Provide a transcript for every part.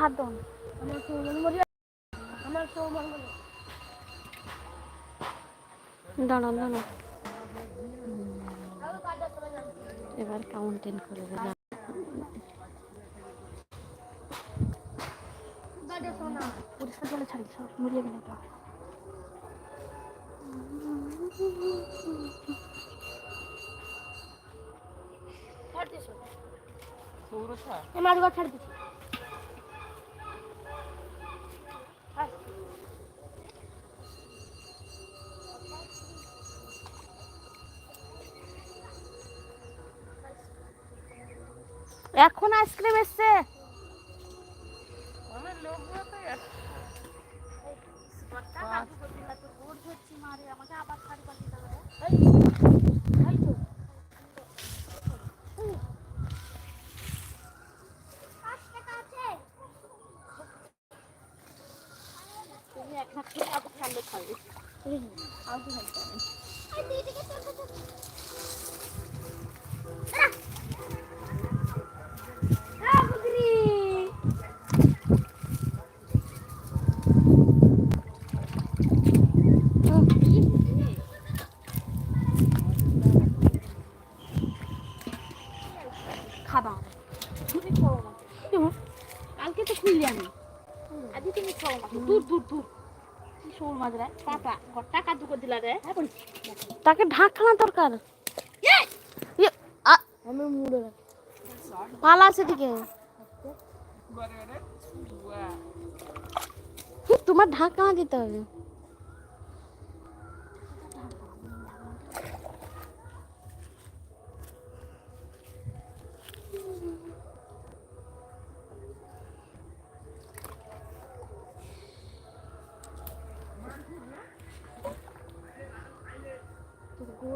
হাত দাও। আমার সৌমন আমার সৌমন দাঁড়ান দাঁড়ান। এবার কাউন্টেন করে দিলাম। পরিষ্কার জলে ছাড়ি সব মিলিয়ে গেলে তো ছাড় দিছো। এখন আইসক্রিম এসছে। তুমি খাবে। তুমি খাও কালকে তো খুললি আমি। আজকে তুমি খাও না দূর দূর দূর। শোল মাছ রে? টাকা টাকা দুটো দিলা রে। হ্যাঁ তাকে ঢাকনা দরকার। ইয়ে, আমি মুড়ে পালা সেদিকে হি, তোমার ঢাকনা দিতে হবে?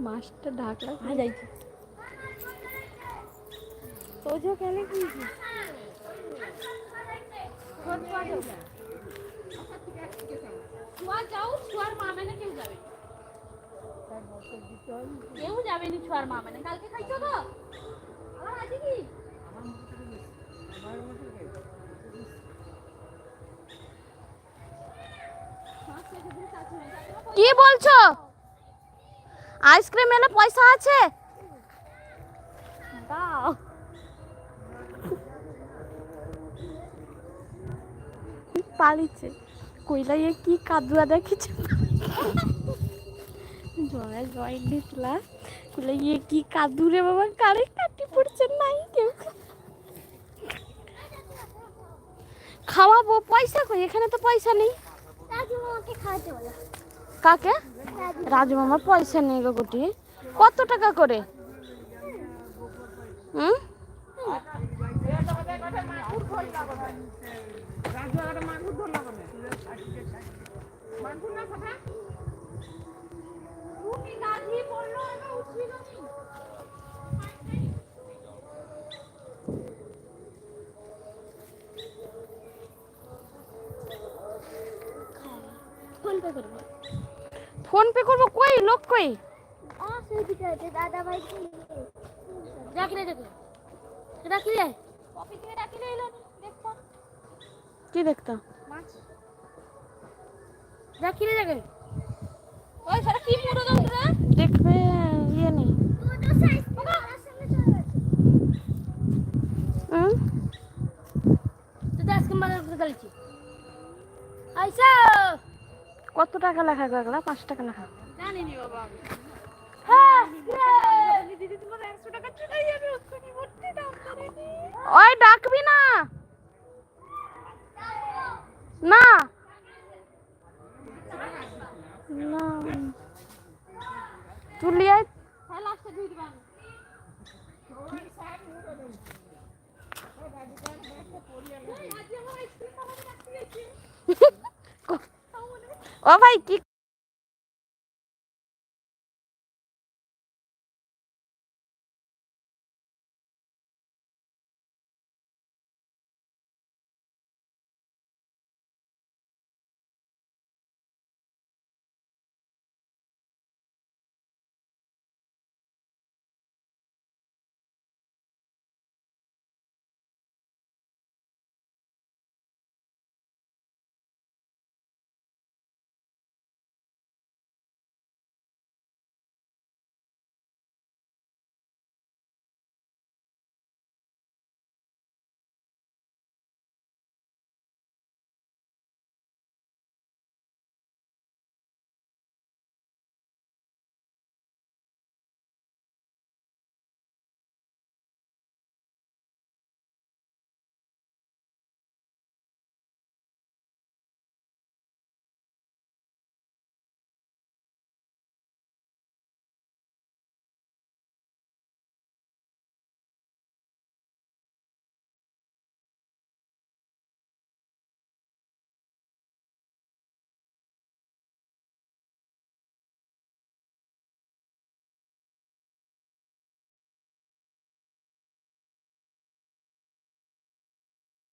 মাছটা ঢাকলা হ্যাঁ যাইছি তোজো কি? যাও ছুয়ার মা মেনে কেউ মা মেনে। কালকে খাইছো তো? আবার আছে কি? কি বলছো? আইসক্রিম এলে পয়সা আছে? দাও। পালিছে। কইলা ইয়ে কি কাদুয়া দেখেছে? জয় জয় দিতলা কইলা ইয়ে কি কাদু রে বাবা? কারে কাটি পড়ছে? নাই কেউ। খাওয়াবো পয়সা কই? এখানে তো পয়সা নেই। কাকে? রাজু মামার পয়সা নেই গো গুটি। কত টাকা করে? ফোন পে করব। ফোন পে করব কই? লোক কই? দাদা ভাই কি? এলো দেখো দেখতো? মাছ। ওই সারা কি পুরো দেখবে ইয়ে নেই। ছোট সাইজ বাবা সামনে চলে গেছে। হুম তো দাস কমার করে গেলছি আইসা! কত টাকা লেখা গো এগুলা? পাঁচ টাকা লেখা। জানি নি বাবা হ্যাঁ দিদি তোমার 100 টাকা চুরাই আমি ওখানে ভর্তি দাম করে নি ওই ডাকবি না। না। তুলি আয়। হ্যাঁ ও ভাই কি